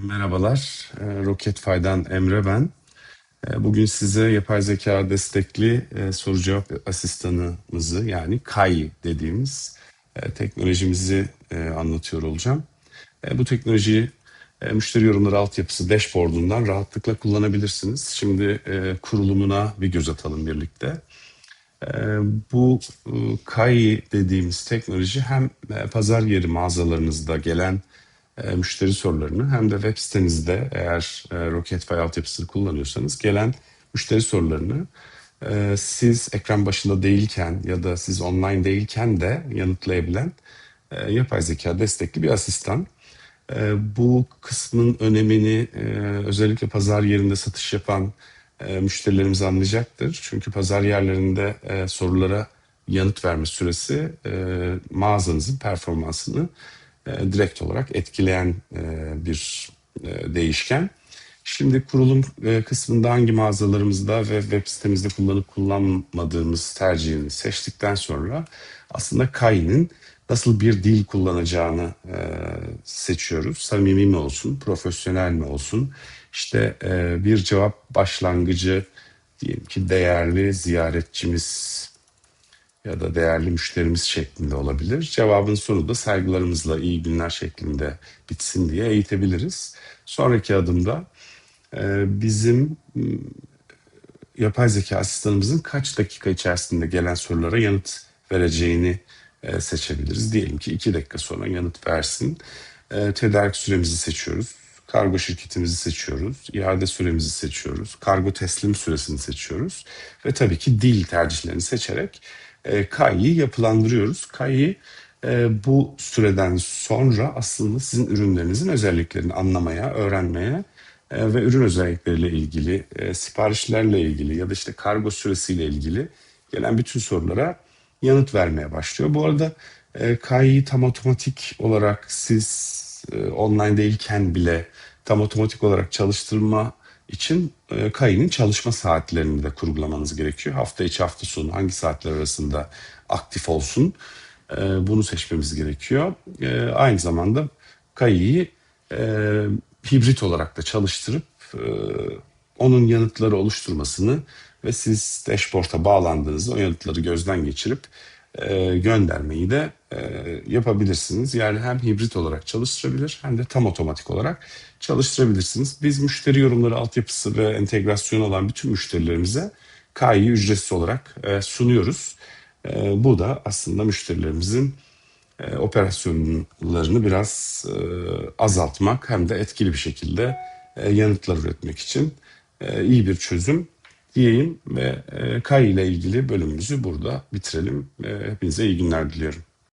Merhabalar, e, Roket Fay'dan Emre ben. E, Bugün size yapay zeka destekli e, soru cevap asistanımızı yani KAI dediğimiz teknolojimizi anlatıyor olacağım. Bu teknolojiyi müşteri yorumları altyapısı dashboard'undan rahatlıkla kullanabilirsiniz. Şimdi kurulumuna bir göz atalım birlikte. Bu KAI dediğimiz teknoloji hem pazar yeri mağazalarınızda gelen e, müşteri sorularını hem de web sitenizde eğer e, Rocketfy altyapısını kullanıyorsanız gelen müşteri sorularını e, siz ekran başında değilken ya da siz online değilken de yanıtlayabilen yapay zeka destekli bir asistan. Bu kısmın önemini özellikle pazar yerinde satış yapan müşterilerimiz anlayacaktır. Çünkü pazar yerlerinde sorulara yanıt verme süresi mağazanızın performansını e, direkt olarak etkileyen e, bir e, değişken. Şimdi kurulum kısmında hangi mağazalarımızda ve web sitemizde kullanıp kullanmadığımız tercihini seçtikten sonra aslında Kai'nin nasıl bir dil kullanacağını e, seçiyoruz. Samimi mi olsun, profesyonel mi olsun? İşte bir cevap başlangıcı diyelim ki değerli ziyaretçimiz ya da değerli müşterimiz şeklinde olabilir. Cevabın sonu da saygılarımızla iyi günler şeklinde bitsin diye eğitebiliriz. Sonraki adımda e, bizim yapay zeka asistanımızın kaç dakika içerisinde gelen sorulara yanıt vereceğini e, seçebiliriz. Diyelim ki iki dakika sonra yanıt versin. E, tedarik süremizi seçiyoruz. Kargo şirketimizi seçiyoruz. iade süremizi seçiyoruz. Kargo teslim süresini seçiyoruz. Ve tabii ki dil tercihlerini seçerek e, KAI'yi yapılandırıyoruz. KAI e, bu süreden sonra aslında sizin ürünlerinizin özelliklerini anlamaya, öğrenmeye e, ve ürün özellikleriyle ilgili, e, siparişlerle ilgili ya da işte kargo süresiyle ilgili gelen bütün sorulara yanıt vermeye başlıyor. Bu arada e, KAI'yi tam otomatik olarak siz e, online değilken bile tam otomatik olarak çalıştırma için e, KAI'nin çalışma saatlerini de kurgulamanız gerekiyor. Hafta içi hafta sonu hangi saatler arasında aktif olsun e, bunu seçmemiz gerekiyor. E, aynı zamanda e, hibrit olarak da çalıştırıp onun yanıtları oluşturmasını ve siz dashboard'a bağlandığınızda o yanıtları gözden geçirip e, göndermeyi de e, yapabilirsiniz. Yani hem hibrit olarak çalıştırabilir hem de tam otomatik olarak çalıştırabilirsiniz. Biz müşteri yorumları altyapısı ve entegrasyon olan bütün müşterilerimize KAI'yi ücretsiz olarak e, sunuyoruz. E, bu da aslında müşterilerimizin e, operasyonlarını biraz e, azaltmak hem de etkili bir şekilde e, yanıtlar üretmek için e, iyi bir çözüm diyeyim ve e, KAI ile ilgili bölümümüzü burada bitirelim. E, hepinize iyi günler diliyorum.